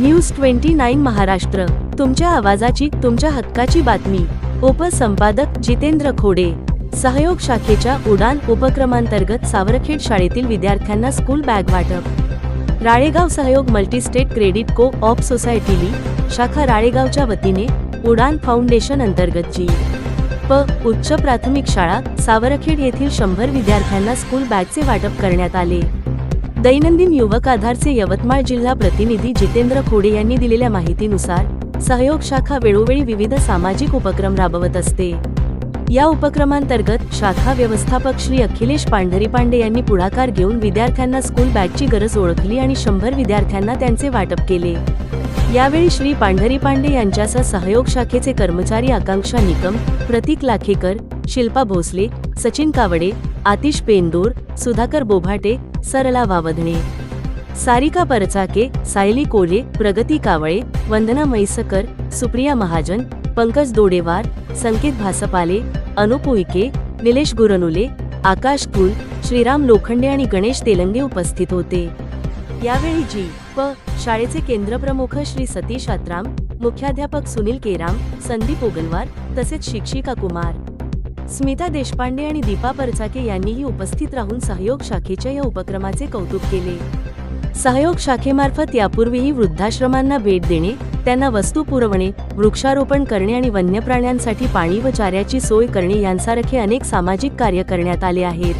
News twenty nine Maharashtra. तुमच्या आवाजाची तुमच्या हक्काची बातमी. उपसंपादक जितेंद्र खोडे. सहयोग शाखेच्या उडान उपक्रमांतर्गत सावरखेड शाळेतील विद्यार्थ्यांना स्कूल बॅग वाटप. Ralegaon Sahayog multistate credit co op सोसायटीली शाखा राळेगावच्या वतीने उडान फाउंडेशन अंतर्गत जी प. उच्च प्राथमिक शाळा सावरखेड येथील शंभर विद्यार्थ्यांना स्कूल बॅगचे वाटप करण्यात आले. दैनंदिन युवक आधारचे यवतमाळ जिल्हा प्रतिनिधी जितेंद्र खोडे यांनी दिलेल्या माहितीनुसार सहयोग शाखा वेळोवेळी विविध सामाजिक उपक्रम राबवत असते. या उपक्रमांतर्गत शाखा व्यवस्थापक श्री अखिलेश पांढरी पांडे यांनी पुढाकार घेऊन विद्यार्थ्यांना स्कूल बॅगची गरज ओळखली आणि शंभर विद्यार्थ्यांना त्यांचे वाटप केले. यावेळी श्री पांढरी पांडे यांच्यासह सहयोग शाखेचे कर्मचारी आकांक्षा निकम प्रतीक लाखेकर शिल्पा भोसले सचिन कावडे आतिश पेंदूर सुधाकर बोभाटे सरला वावधणे सारिका परचाके सायली कोले प्रगती कावळे वंदना म्हैसकर सुप्रिया महाजन पंकज दोडेवार संकेत भासपाले अनुप उईके निलेश गुरनुले आकाश कुल श्रीराम लोखंडे आणि गणेश तेलंगे उपस्थित होते. यावेळी जी. प. शाळेचे केंद्रप्रमुख श्री सतीश आत्राम मुख्याध्यापक सुनील केराम संदीप ओगलवार तसेच शिक्षिका कुमार. स्मिता देशपांडे आणि दीपा परचाके यांनीही उपस्थित राहून सहयोग शाखेच्या या उपक्रमाचे कौतुक केले. सहयोग शाखेमार्फत यापूर्वीही वृद्धाश्रमांना भेट देणे त्यांना वस्तू पुरवणे वृक्षारोपण करणे आणि वन्य प्राण्यांसाठी पाणी व चाऱ्याची सोय करणे यांसारखे अनेक सामाजिक कार्य करण्यात आले आहेत.